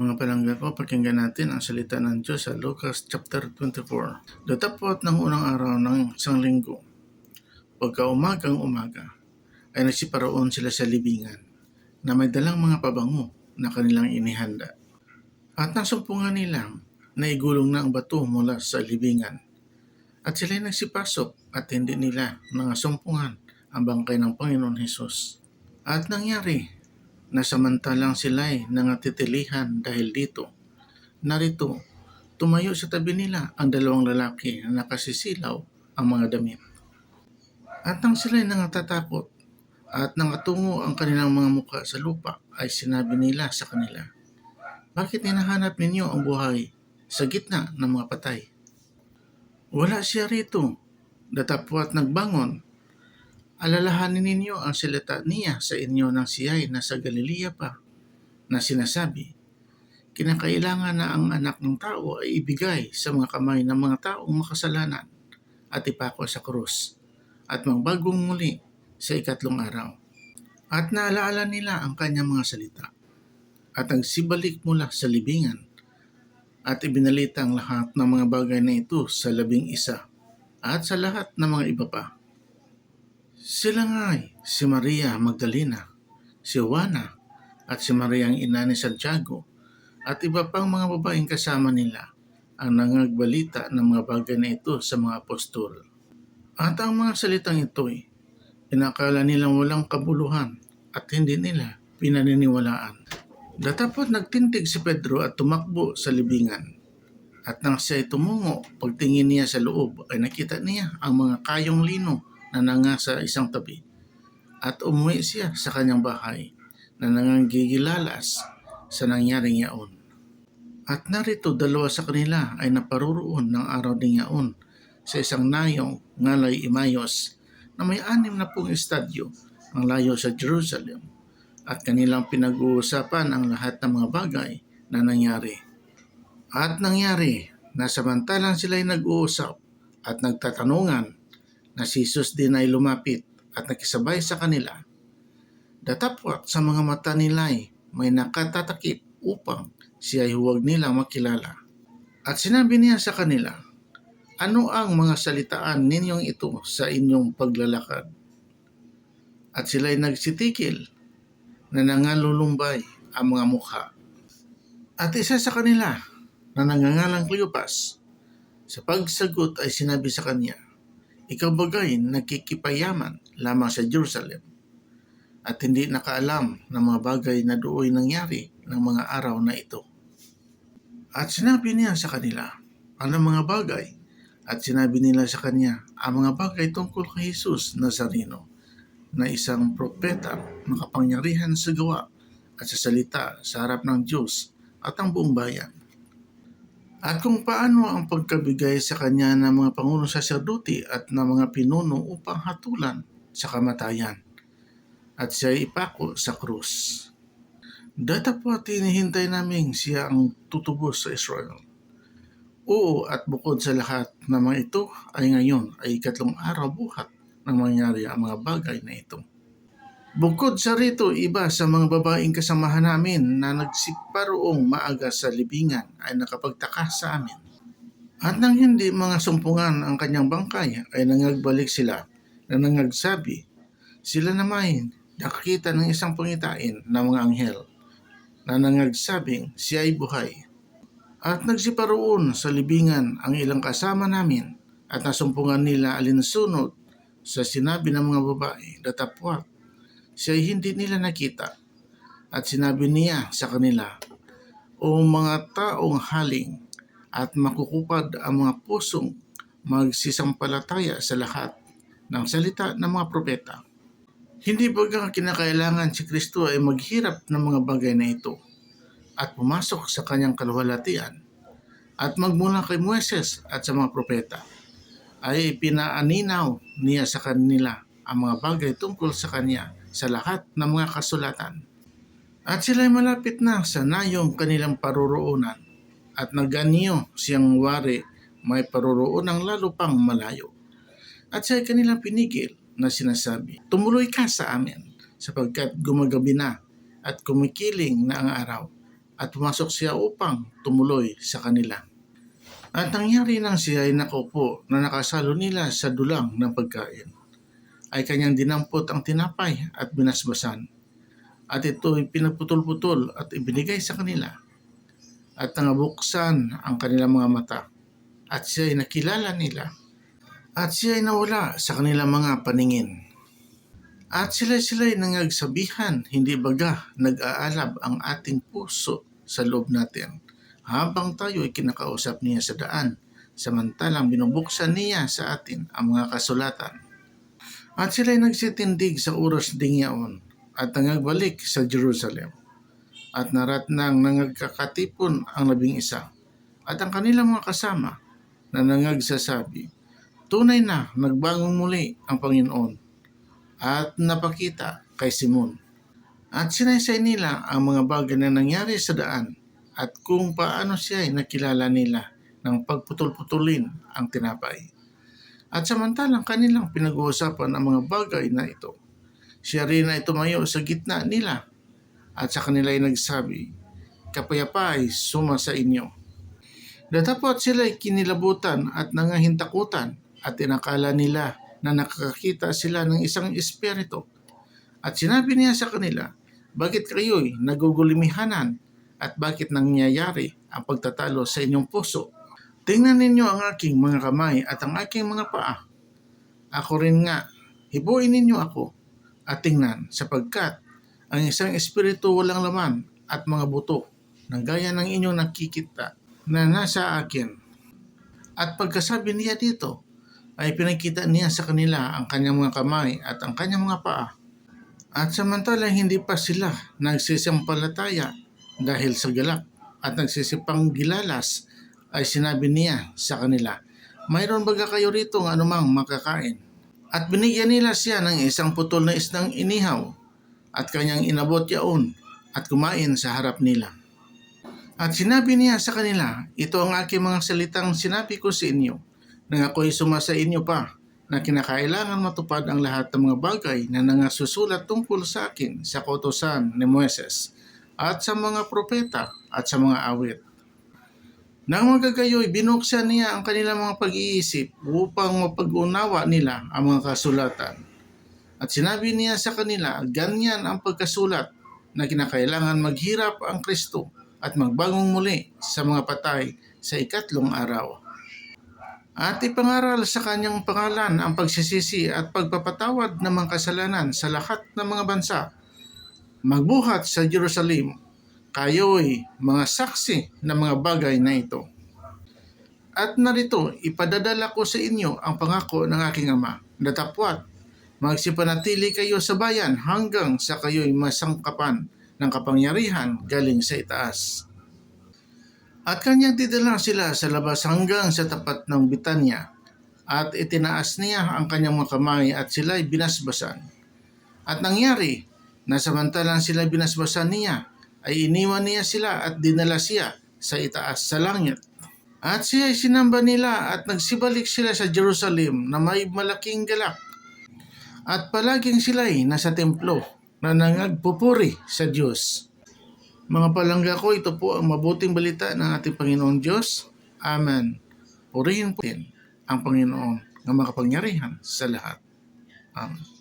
Mga palangga ko, pakinggan natin ang salita ng Diyos sa Lucas chapter 24. Datapot ng unang araw ng isang linggo, pagka umagang umaga, ay nagsiparoon sila sa libingan na may dalang mga pabango na kanilang inihanda. At nasumpungan nilang naigulong na ang bato mula sa libingan. At sila'y nagsipasok at hindi nila nangasumpungan ang bangkay ng Panginoon Hesus. At nangyari na samantalang sila'y nangatitilihan dahil dito. Narito, tumayo sa tabi nila ang dalawang lalaki na nakasisilaw ang mga damit. At nang sila'y nangatatapot at nangatungo ang kanilang mga mukha sa lupa ay sinabi nila sa kanila, Bakit hinahanap ninyo ang buhay sa gitna ng mga patay? Wala siya rito. Datapwat nagbangon Alalahanin ninyo ang salita niya sa inyo ng siya'y nasa Galilea pa na sinasabi, Kinakailangan na ang anak ng tao ay ibigay sa mga kamay ng mga taong makasalanan at ipako sa krus at magbagong muli sa ikatlong araw. At naalaala nila ang kanyang mga salita at nagsibalik mula sa libingan at ibinalita ang lahat ng mga bagay na ito sa labing isa at sa lahat ng mga iba pa. Sila nga ay si Maria Magdalena, si Juana, at si Maria ang ina ni Santiago, at iba pang mga babaeng kasama nila ang nangagbalita ng mga bagay na ito sa mga apostol. At ang mga salitang ito'y pinakala nilang walang kabuluhan at hindi nila pinaniniwalaan. Datapot nagtintig si Pedro at tumakbo sa libingan. At nang siya tumungo, pagtingin niya sa loob ay nakita niya ang mga kayong lino na nanga sa isang tabi at umuwi siya sa kanyang bahay na nangangigilalas sa nangyaring yaon. At narito dalawa sa kanila ay naparuroon ng araw ng yaon sa isang nayong ngalay Imayos na may anim na pong estadyo ang layo sa Jerusalem at kanilang pinag-uusapan ang lahat ng mga bagay na nangyari. At nangyari na samantalang sila'y nag-uusap at nagtatanungan na si Jesus din ay lumapit at nakisabay sa kanila. Datapwat sa mga mata nila'y may nakatatakip upang siya ay huwag nilang makilala. At sinabi niya sa kanila, Ano ang mga salitaan ninyong ito sa inyong paglalakad? At sila'y nagsitikil na nangalulumbay ang mga mukha. At isa sa kanila na nangangalang Cleopas, sa pagsagot ay sinabi sa kanya, ikaw bagay nagkikipayaman lamang sa Jerusalem. At hindi nakaalam ng mga bagay na dooy nangyari ng mga araw na ito. At sinabi niya sa kanila ang mga bagay? At sinabi nila sa kanya ang mga bagay tungkol kay Jesus Nazareno na isang propeta makapangyarihan sa gawa at sa salita sa harap ng Diyos at ang buong bayan at kung paano ang pagkabigay sa kanya ng mga pangulong saserdote at ng mga pinuno upang hatulan sa kamatayan at siya ipako sa krus. Datapot hinihintay namin siya ang tutubos sa Israel. Oo at bukod sa lahat ng mga ito ay ngayon ay ikatlong araw buhat nang mangyari ang mga bagay na ito. Bukod sa rito, iba sa mga babaeng kasamahan namin na nagsiparoong maaga sa libingan ay nakapagtaka sa amin. At nang hindi mga sumpungan ang kanyang bangkay ay nangagbalik sila na nangagsabi, sila naman nakakita ng isang pangitain ng mga anghel na nangagsabing siya ay buhay. At nagsiparoon sa libingan ang ilang kasama namin at nasumpungan nila alinsunod sa sinabi ng mga babae, datapwat siya ay hindi nila nakita. At sinabi niya sa kanila, O mga taong haling at makukupad ang mga pusong magsisampalataya sa lahat ng salita ng mga propeta. Hindi ba kinakailangan si Kristo ay maghirap ng mga bagay na ito at pumasok sa kanyang kaluwalhatian at magmula kay Moises at sa mga propeta ay pinaaninaw niya sa kanila ang mga bagay tungkol sa kanya sa lahat ng mga kasulatan. At sila'y malapit na sa nayong kanilang paruroonan at naganyo siyang wari may paruroonan lalo pang malayo. At siya'y kanilang pinigil na sinasabi, Tumuloy ka sa amin sapagkat gumagabi na at kumikiling na ang araw at pumasok siya upang tumuloy sa kanila. At nangyari nang siya ay nakaupo na nakasalo nila sa dulang ng pagkain, ay kanyang dinampot ang tinapay at binasbasan. At ito ay pinagputol-putol at ibinigay sa kanila. At nangabuksan ang kanilang mga mata. At siya ay nakilala nila. At siya ay nawala sa kanilang mga paningin. At sila-sila'y nangagsabihan, hindi baga nag-aalab ang ating puso sa loob natin habang tayo ay kinakausap niya sa daan, samantalang binubuksan niya sa atin ang mga kasulatan. At sila'y nagsitindig sa oras ding yaon at nangagbalik sa Jerusalem. At narat nang nangagkakatipon ang labing isa at ang kanilang mga kasama na nangagsasabi, tunay na nagbagong muli ang Panginoon at napakita kay Simon. At sinaysay nila ang mga bagay na nangyari sa daan at kung paano siya ay nakilala nila ng pagputol-putulin ang tinapay. At samantalang kanilang pinag-uusapan ang mga bagay na ito, siya rin ay tumayo sa gitna nila at sa kanila ay nagsabi, Kapayapa ay suma sa inyo. Datapot sila ay kinilabutan at nangahintakutan at inakala nila na nakakita sila ng isang espiritu. At sinabi niya sa kanila, Bakit kayo'y nagugulimihanan at bakit nangyayari ang pagtatalo sa inyong puso? Tingnan ninyo ang aking mga kamay at ang aking mga paa. Ako rin nga, hibuin ninyo ako at tingnan sapagkat ang isang espiritu walang laman at mga buto na gaya ng inyong nakikita na nasa akin. At pagkasabi niya dito, ay pinakita niya sa kanila ang kanyang mga kamay at ang kanyang mga paa. At samantalang hindi pa sila nagsisimpalataya dahil sa galak at nagsisipang gilalas ay sinabi niya sa kanila, Mayroon baga kayo rito ng anumang makakain? At binigyan nila siya ng isang putol na isdang inihaw at kanyang inabot yaon at kumain sa harap nila. At sinabi niya sa kanila, ito ang aking mga salitang sinabi ko sa inyo, nang ako'y sumasa inyo pa, na kinakailangan matupad ang lahat ng mga bagay na nangasusulat tungkol sa akin sa kautosan ni Moises at sa mga propeta at sa mga awit. Nang magagayoy, binuksan niya ang kanilang mga pag-iisip upang mapag-unawa nila ang mga kasulatan. At sinabi niya sa kanila, ganyan ang pagkasulat na kinakailangan maghirap ang Kristo at magbagong muli sa mga patay sa ikatlong araw. At ipangaral sa kanyang pangalan ang pagsisisi at pagpapatawad ng mga kasalanan sa lahat ng mga bansa. Magbuhat sa Jerusalem, kayo'y mga saksi ng mga bagay na ito. At narito, ipadadala ko sa inyo ang pangako ng aking ama, datapwat, magsipanatili kayo sa bayan hanggang sa kayo'y masangkapan ng kapangyarihan galing sa itaas. At kanyang didala sila sa labas hanggang sa tapat ng Bitanya at itinaas niya ang kanyang mga kamay at sila'y binasbasan. At nangyari na samantalang sila binasbasan niya ay iniwan niya sila at dinala siya sa itaas sa langit. At siya ay sinamba nila at nagsibalik sila sa Jerusalem na may malaking galak. At palaging sila'y nasa templo na nangagpupuri sa Diyos. Mga palangga ko, ito po ang mabuting balita ng ating Panginoong Diyos. Amen. Purihin po din ang Panginoon ng makapangyarihan sa lahat. Amen.